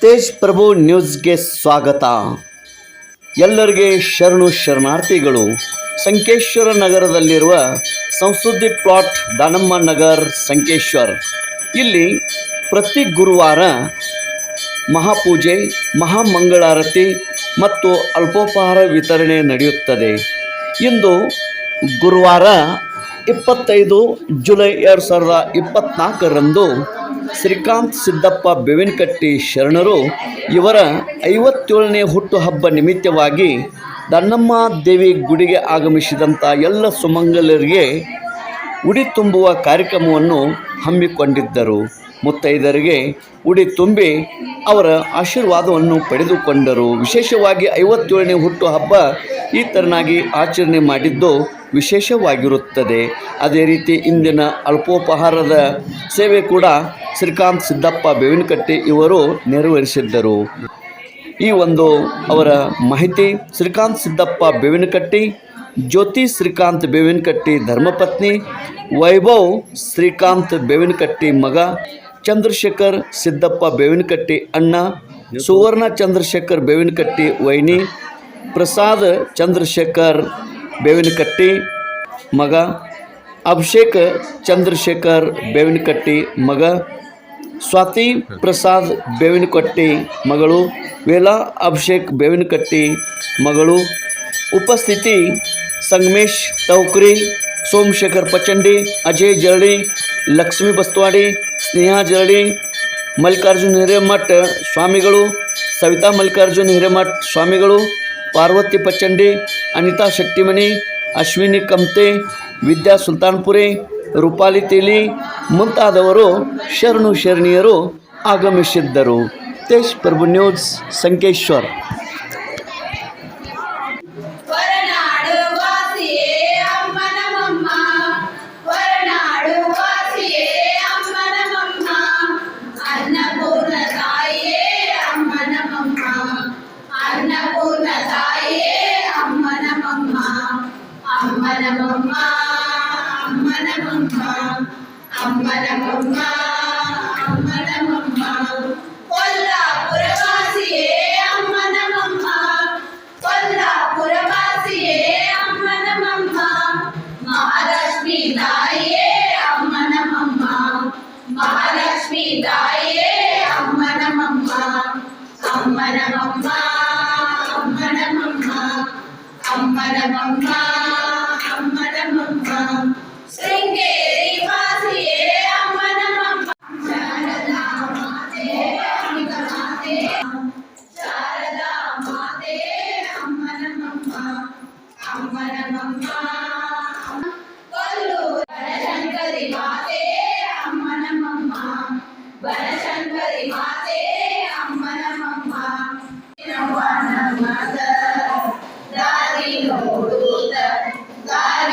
ತೇಜ್ ಪ್ರಭು ನ್ಯೂಸ್ಗೆ ಸ್ವಾಗತ. ಎಲ್ಲರಿಗೆ ಶರಣು ಶರಣಾರ್ಥಿಗಳು, ಸಂಕೇಶ್ವರ ನಗರದಲ್ಲಿರುವ ಸಂಸುದ್ದಿ ಪ್ಲಾಟ್ ದಾನಮ್ಮ ನಗರ್ ಸಂಕೇಶ್ವರ್. ಇಲ್ಲಿ ಪ್ರತಿ ಗುರುವಾರ ಮಹಾಪೂಜೆ, ಮಹಾಮಂಗಳಾರತಿ ಮತ್ತು ಅಲ್ಪೋಪಹಾರ ವಿತರಣೆ ನಡೆಯುತ್ತದೆ. ಇಂದು ಗುರುವಾರ ಇಪ್ಪತ್ತೈದು ಜುಲೈ ಎರಡು ಸಾವಿರದ ಇಪ್ಪತ್ತ್ನಾಲ್ಕರಂದು ಶ್ರೀಕಾಂತ್ ಸಿದ್ದಪ್ಪ ಬೆವಿನ್ಕಟ್ಟಿ ಶರಣರು ಇವರ ಐವತ್ತೇಳನೇ ಹುಟ್ಟುಹಬ್ಬ ನಿಮಿತ್ತವಾಗಿ ದನ್ನಮ್ಮ ದೇವಿ ಗುಡಿಗೆ ಆಗಮಿಸಿದಂಥ ಎಲ್ಲ ಸುಮಂಗಲರಿಗೆ ಉಡಿ ತುಂಬುವ ಕಾರ್ಯಕ್ರಮವನ್ನು ಹಮ್ಮಿಕೊಂಡಿದ್ದರು. ಮುತ್ತೈದರಿಗೆ ಉಡಿ ತುಂಬಿ ಅವರ ಆಶೀರ್ವಾದವನ್ನು ಪಡೆದುಕೊಂಡರು. ವಿಶೇಷವಾಗಿ ಐವತ್ತೇಳನೇ ಹುಟ್ಟುಹಬ್ಬ ಈ ಥರನಾಗಿ ಆಚರಣೆ ಮಾಡಿದ್ದು ವಿಶೇಷವಾಗಿರುತ್ತದೆ. ಅದೇ ರೀತಿ ಇಂದಿನ ಅಲ್ಪೋಪಹಾರದ ಸೇವೆ ಕೂಡ ಶ್ರೀಕಾಂತ್ ಸಿದ್ದಪ್ಪ ಬೇವಿನಕಟ್ಟಿ ಇವರು ನೆರವೇರಿಸಿದ್ದರು. ಈ ಒಂದು ಅವರ ಮಾಹಿತಿ ಶ್ರೀಕಾಂತ್ ಸಿದ್ದಪ್ಪ ಬೇವಿನಕಟ್ಟಿ, ಜ್ಯೋತಿ ಶ್ರೀಕಾಂತ್ ಬೇವಿನಕಟ್ಟಿ ಧರ್ಮಪತ್ನಿ, ವೈಭವ್ ಶ್ರೀಕಾಂತ್ ಬೇವಿನಕಟ್ಟಿ ಮಗ, ಚಂದ್ರಶೇಖರ್ ಸಿದ್ದಪ್ಪ ಬೇವಿನಕಟ್ಟಿ ಅಣ್ಣ, ಸುವರ್ಣ ಚಂದ್ರಶೇಖರ್ ಬೇವಿನಕಟ್ಟಿ ವೈನಿ, ಪ್ರಸಾದ್ ಚಂದ್ರಶೇಖರ್ ಬೇವಿನಕಟ್ಟಿ, ಮಗ ಅಭಿಷೇಕ್ ಚಂದ್ರಶೇಖರ್ ಬೇವಿನಕಟ್ಟಿ, ಮಗ ಸ್ವಾತಿ ಪ್ರಸಾದ್ ಬೇವಿನಕಟ್ಟಿ, ಮಗಳು ವೇಲಾ ಅಭಿಷೇಕ್ ಬೇವಿನಕಟ್ಟಿ, ಮಗಳು ಉಪಸ್ಥಿತಿ ಸಂಗಮೇಶ್ ತೌಕ್ರಿ ಸೋಮಶೇಖರ್ ಪಚಂಡಿ ಅಜಯ್ ಜರಡಿ, ಲಕ್ಷ್ಮೀ ಬಸ್ತವಾಡಿ ಸ್ನೇಹಾ ಜರಡಿ, ಮಲ್ಲಿಕಾರ್ಜುನ್ ಹಿರೇಮಠ್ ಸ್ವಾಮಿಗಳು, ಸವಿತಾ ಮಲ್ಲಿಕಾರ್ಜುನ್ ಹಿರೇಮಠ್ ಸ್ವಾಮಿಗಳು ಪಾರ್ವತಿ ಪಚಂಡಿ ಅನಿತಾ ಶೆಟ್ಟಿಮನಿ ಅಶ್ವಿನಿ ಕಮ್ತೆ ವಿದ್ಯಾ ಸುಲ್ತಾನ್ಪುರಿ, ರೂಪಾಲಿ ತೇಲಿ ಮುಂತಾದವರು ಶರಣು ಶರಣಿಯರು ಆಗಮಿಸಿದ್ದರು. ತೇಜ್ ಪ್ರಭು ನ್ಯೂಸ್, ಸಂಕೇಶ್ವರ್. అమ్మనమ్మ అమ్మనమ్మ అమ్మనమ్మ అమ్మనమ్మ అమ్మనమ్మ అమ్మనమ్మ అమ్మనమ్మ Thank you.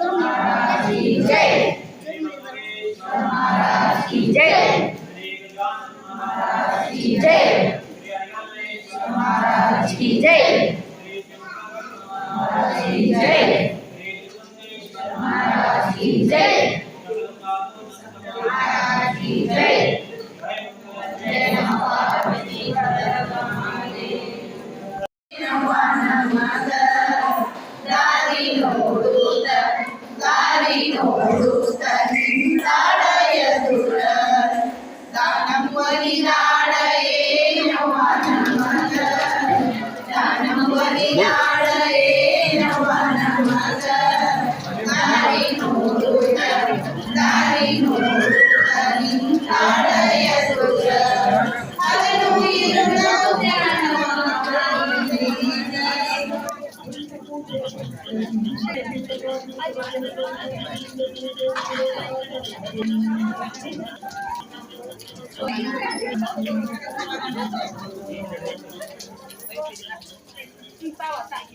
Jay. Jay. Jay. Jay. Jay. Jay. Jay. Jay. Jay. Jay. Jay. Jay. Jay. Jay. Jay. ఎవడు తని దానమ్మని రా 你把我带。